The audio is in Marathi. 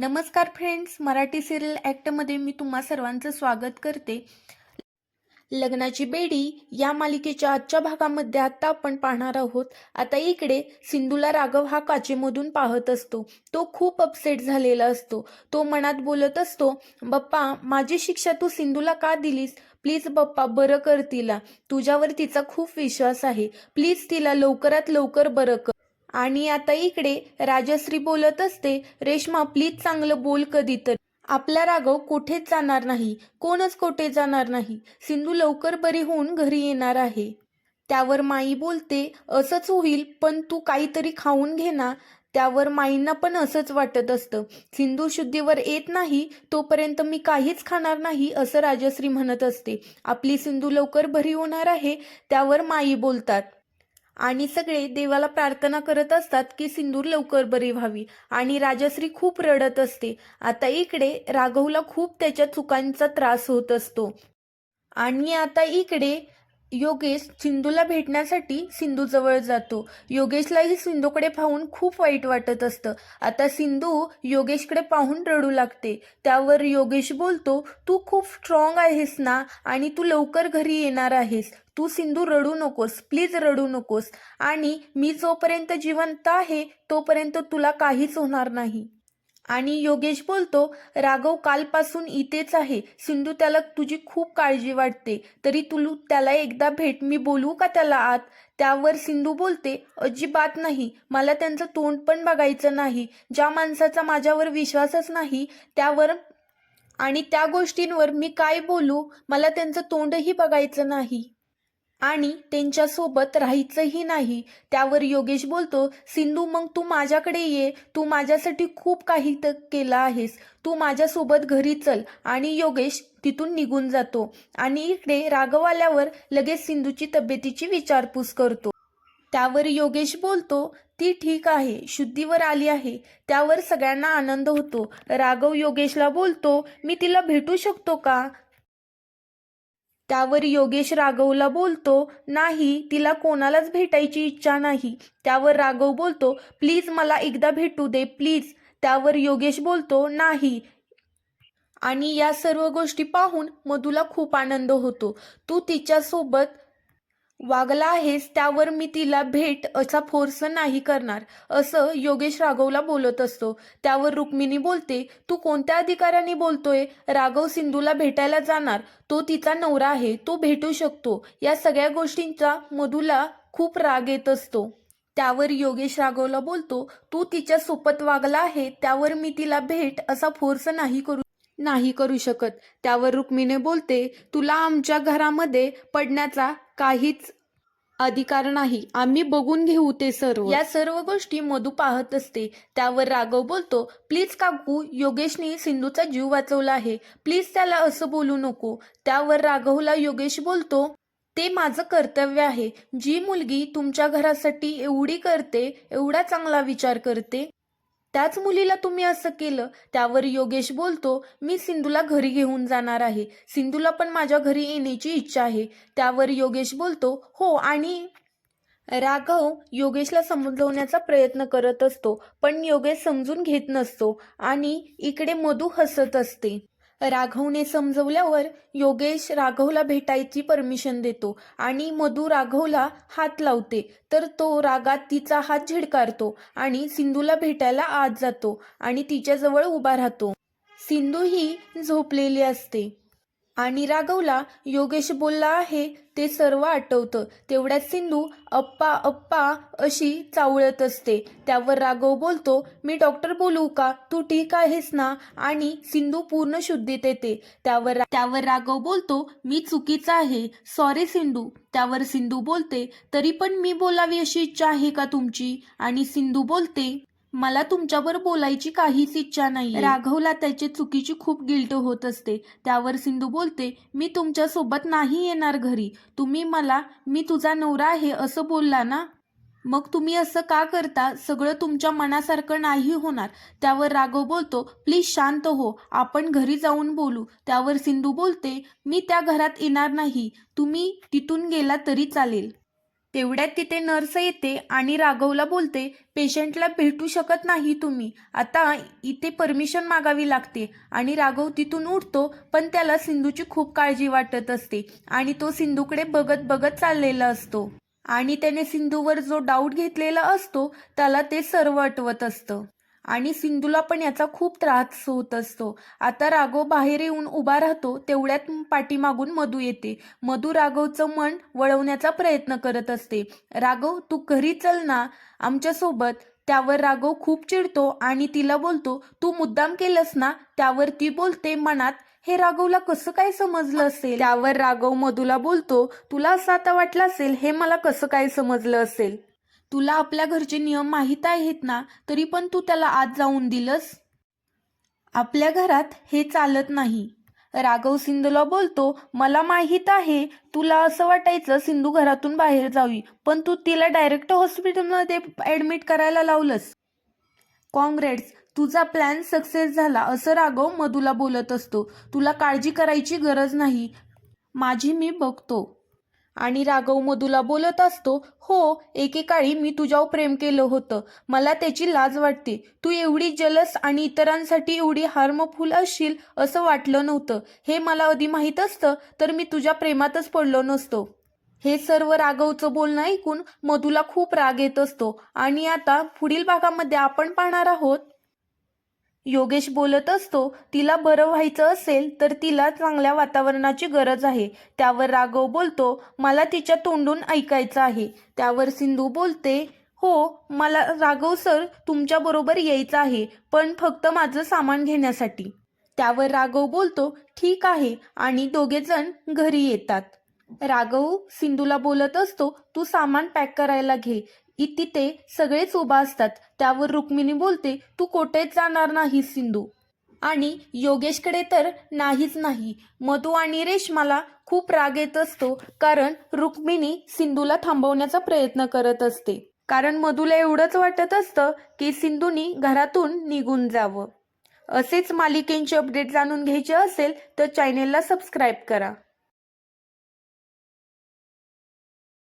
नमस्कार फ्रेंड्स मराठी सिरियल ॲक्टमध्ये मी तुम्हा सर्वांचं स्वागत करते. लग्नाची बेडी या मालिकेच्या आजच्या भागामध्ये आता आपण पाहणार आहोत. आता इकडे सिंधूला राघव हा काचेमधून पाहत असतो. तो खूप अपसेट झालेला असतो. तो मनात बोलत असतो बप्पा माझी शिक्षा तू सिंधूला का दिलीस? प्लीज बप्पा बरं कर तिला. तुझ्यावर तिचा खूप विश्वास आहे. प्लीज तिला लवकरात लवकर बरं कर. आणि आता इकडे राजश्री बोलत असते रेश्मा प्लीज चांगलं बोल कधी तर आपला राघव कोठेच जाणार नाही. कोणच कोठे जाणार नाही. सिंधू लवकर बरी होऊन घरी येणार आहे. त्यावर माई बोलते असंच होईल पण तू काहीतरी खाऊन घे ना. त्यावर माईंना पण असंच वाटत असतं. सिंधू शुद्धीवर येत नाही तोपर्यंत मी काहीच खाणार नाही असं राजश्री म्हणत असते. आपली सिंधू लवकर भरी होणार आहे त्यावर माई बोलतात. आणि सगळे देवाला प्रार्थना करत असतात की सिंदूर लवकर बरी व्हावी आणि राजश्री खूप रडत असते. आता इकडे राघवला खूप त्याच्या चुकांचा त्रास होत असतो. आणि आता इकडे योगेश सिंधूला भेटण्यासाठी सिंधूजवळ जातो. योगेशलाही सिंधूकडे पाहून खूप वाईट वाटत असतं. आता सिंधू योगेशकडे पाहून रडू लागते. त्यावर योगेश बोलतो तू खूप स्ट्रॉंग आहेस ना आणि तू लवकर घरी येणार आहेस. तू सिंधू रडू नकोस प्लीज रडू नकोस. आणि मी जोपर्यंत जिवंत आहे तोपर्यंत तुला काहीच होणार नाही. आणि योगेश बोलतो राघव कालपासून इथेच आहे. सिंधू त्याला तुझी खूप काळजी वाटते. तरी तुलू त्याला एकदा भेट मी बोलू का त्याला आत? त्यावर सिंधू बोलते अजिबात नाही. मला त्यांचं तोंड पण बघायचं नाही. ज्या माणसाचा माझ्यावर विश्वासच नाही त्यावर आणि त्या गोष्टींवर मी काय बोलू? मला त्यांचं तोंडही बघायचं नाही. आणि त्यांच्यासोबत राहायचंही नाही. त्यावर योगेश बोलतो सिंधू मग तू माझ्याकडे ये. तू माझ्यासाठी खूप काही तर केलं आहेस. तू माझ्यासोबत घरी चल. आणि योगेश तिथून निघून जातो आणि इकडे राघव आल्यावर लगेच सिंधूची तब्येतीची विचारपूस करतो. त्यावर योगेश बोलतो ती ठीक आहे शुद्धीवर आली आहे. त्यावर सगळ्यांना आनंद होतो. राघव योगेशला बोलतो मी तिला भेटू शकतो का? त्यावर योगेश राघवला बोलतो नाही तिला कोणालाच भेटायची इच्छा नाही. त्यावर राघव बोलतो प्लीज मला एकदा भेटू दे प्लीज. त्यावर योगेश बोलतो नाही. आणि या सर्व गोष्टी पाहून मधूला खूप आनंद होतो. तू तिच्यासोबत वागला आहेस त्यावर मी तिला भेट असा फोर्स नाही करणार. असं योगेश राघवला बोलत असतो. त्यावर रुक्मिणी बोलते तू कोणत्या अधिकाराने बोलतोय? राघव सिंधूला भेटायला जाणार. तो तिचा नवरा आहे तो भेटू शकतो. या सगळ्या गोष्टींचा मधूला खूप राग येत असतो. त्यावर योगेश राघवला बोलतो तू तिच्या सोबत वागला आहे त्यावर मी तिला भेट असा फोर्स नाही करू नाही करू शकत. त्यावर रुक्मिणी बोलते तुला आमच्या घरामध्ये पडण्याचा काहीच अधिकार नाही. आम्ही बघून घेऊ ते सर्व. या सर्व गोष्टी मधू पाहत असते. त्यावर राघव बोलतो प्लीज काकू योगेशने सिंधूचा जीव वाचवला आहे. प्लीज त्याला असं बोलू नको. त्यावर राघवला योगेश बोलतो ते माझं कर्तव्य आहे. जी मुलगी तुमच्या घरासाठी एवढी करते एवढा चांगला विचार करते त्याच मुलीला तुम्ही असं केलं त्यावर योगेश बोलतो मी सिंधूला घरी घेऊन जाणार आहे. सिंधूला पण माझ्या घरी येण्याची इच्छा आहे. त्यावर योगेश बोलतो हो आणि राघव योगेशला समजवण्याचा प्रयत्न करत असतो पण योगेश समजून घेत नसतो आणि इकडे मधू हसत असते. राघवने समजवल्यावर योगेश राघवला भेटायची परमिशन देतो आणि मधू राघवला हात लावते. तर तो रागात तिचा हात झिडकारतो आणि सिंधूला भेटायला आत जातो आणि तिच्याजवळ उभा राहतो. सिंधू ही झोपलेली असते. आणि राघवला योगेश बोलला आहे ते सर्व आठवतं. तेवढ्यात सिंधू अप्पा अप्पा अशी चावळत असते. त्यावर राघव बोलतो मी डॉक्टर बोलू का? तू ठीक आहेस ना? आणि सिंधू पूर्ण शुद्धीत येते. त्यावर त्यावर राघव बोलतो मी चुकीचा आहे. सॉरी सिंधू. त्यावर सिंधू बोलते तरी पण मी बोलावी अशी इच्छा आहे का तुमची? आणि सिंधू बोलते मला तुमच्यावर बोलायची काहीच इच्छा नाही राघवला त्याची चुकीची खूप गिल्ट होत असते. त्यावर सिंधू बोलते मी तुमच्यासोबत नाही येणार घरी. तुम्ही मला मी तुझा नवरा आहे असं बोलला ना? मग तुम्ही असं का करता? सगळं तुमच्या मनासारखं नाही होणार. त्यावर राघव बोलतो प्लीज शांत हो आपण घरी जाऊन बोलू. त्यावर सिंधू बोलते मी त्या घरात येणार नाही. तुम्ही तिथून गेला तरी चालेल. तेवढ्यात तिथे नर्स येते आणि राघवला बोलते पेशंटला भेटू शकत नाही तुम्ही. आता इथे परमिशन मागावी लागते. आणि राघव तिथून उठतो पण त्याला सिंधूची खूप काळजी वाटत असते आणि तो सिंधूकडे बघत बघत चाललेला असतो. आणि त्याने सिंधूवर जो डाऊट घेतलेला असतो त्याला ते सर्व आठवत असतं. आणि सिंधूला पण याचा खूप त्रास होत असतो. आता राघव बाहेर येऊन उभा राहतो तेवढ्यात पाठीमागून मधू येते. मधू राघवचं मन वळवण्याचा प्रयत्न करत असते. राघव तू घरी चल ना आमच्यासोबत त्यावर राघव खूप चिडतो आणि तिला बोलतो तू मुद्दाम केलंस ना त्यावर ती बोलते मनात. हे राघवला कसं काय समजलं असेल? त्यावर राघव मधूला बोलतो तुला असं आता वाटलं असेल हे मला कसं काय समजलं असेल? तुला आपल्या घरचे नियम माहीत आहेत ना तरी पण तू त्याला आत जाऊन दिलंस? आपल्या घरात हे चालत नाही. राघव सिंधूला बोलतो मला माहीत आहे तुला असं वाटायचं सिंधू घरातून बाहेर जावी पण तू तिला डायरेक्ट हॉस्पिटलमध्ये ॲडमिट करायला लावलंस. कॉंग्रेट्स तुझा प्लॅन सक्सेस झाला असं राघव मधूला बोलत असतो. तुला काळजी करायची गरज नाही. माझी मी बघतो. आणि राघव मधूला बोलत असतो हो एकेकाळी मी तुझ्यावर प्रेम केलं होतं. मला त्याची लाज वाटते. तू एवढी जलस आणि इतरांसाठी एवढी हार्मफुल असशील असं वाटलं नव्हतं. हे मला आधी माहीत असतं तर मी तुझ्या प्रेमातच पडलो नसतो. हे सर्व राघवचं बोलणं ऐकून मधूला खूप राग येत असतो. आणि आता पुढील भागामध्ये आपण पाहणार आहोत योगेश बोलत असतो तिला बरं व्हायचं असेल तर तिला चांगल्या वातावरणाची गरज आहे. त्यावर राघव बोलतो मला तिच्या तोंडून ऐकायचं आहे. त्यावर सिंधू बोलते हो मला राघव सर तुमच्याबरोबर यायचं आहे पण फक्त माझं सामान घेण्यासाठी. त्यावर राघव बोलतो ठीक आहे आणि दोघेजण घरी येतात. राघव सिंधूला बोलत असतो तू सामान पॅक करायला घे. की तिथे सगळेच उभा असतात. त्यावर रुक्मिणी बोलते तू कोठेच जाणार नाही सिंधू? आणि योगेशकडे तर नाहीच नाही. मधू आणि रेशमाला खूप राग येत असतो कारण रुक्मिणी सिंधूला थांबवण्याचा प्रयत्न करत असते. कारण मधूला एवढंच वाटत असतं की सिंधूनी घरातून निघून जावं. असेच मालिकेंचे अपडेट जाणून घ्यायचे असेल तर चॅनेलला सबस्क्राईब करा.